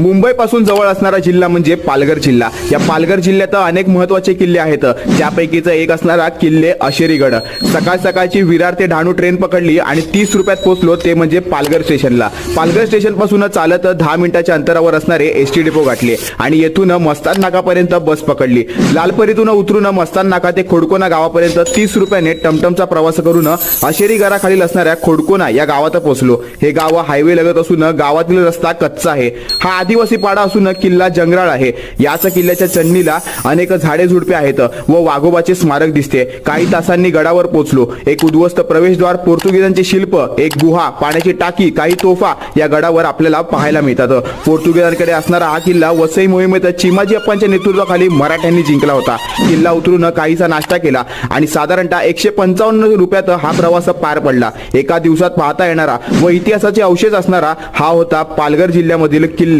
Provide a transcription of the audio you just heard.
मुंबईपासून जवळ असणारा जिल्हा म्हणजे पालघर जिल्हा. या पालघर जिल्ह्यात अनेक महत्त्वाचे किल्ले आहेत. त्यापैकीच एक असणारा किल्ले अशेरीगड. सकाळ सकाळची विरार ते डहाणू ट्रेन पकडली आणि तीस रुपयात पोहोचलो ते म्हणजे पालघर स्टेशनला. पालघर स्टेशनपासून चालत दहा मिनिटाच्या अंतरावर असणारे एस टी डेपो गाठले आणि येथून मस्तान नाकापर्यंत बस पकडली. लालपरीतून उतरून मस्तान नाका ते खोडकोना गावापर्यंत तीस रुपयाने टमटमचा प्रवास करून अशेरी घराखालील असणाऱ्या खोडकोना या गावात पोहोचलो. हे गाव हायवे लगत असून गावातील रस्ता कच्चा आहे. हा आदिवासी पाडा असून किल्ला जंगराळ आहे. याच किल्ल्याच्या चन्नीला अनेक झाडे झुडपे आहेत व वाघोबाचे स्मारक दिसते. काही तासांनी गडावर पोहोचलो. एक उद्ध्वस्त प्रवेशद्वार पोर्तुगीजांचे शिल्प एक गुहा पाण्याची टाकी काही तोफा या गडावर आपल्याला पाहायला मिळतात. पोर्तुगीजांकडे असणारा हा किल्ला वसई मोहिमेत चिमाजी अप्पांच्या नेतृत्वाखाली मराठ्यांनी जिंकला होता. किल्ला उतरून काहीसा नाश्ता केला आणि साधारणतः एकशे पंचावन्न रुपयात हा प्रवास पार पडला. एका दिवसात पाहता येणारा व इतिहासाचे अवशेष असणारा हा होता पालघर जिल्ह्यामधील किल्ले.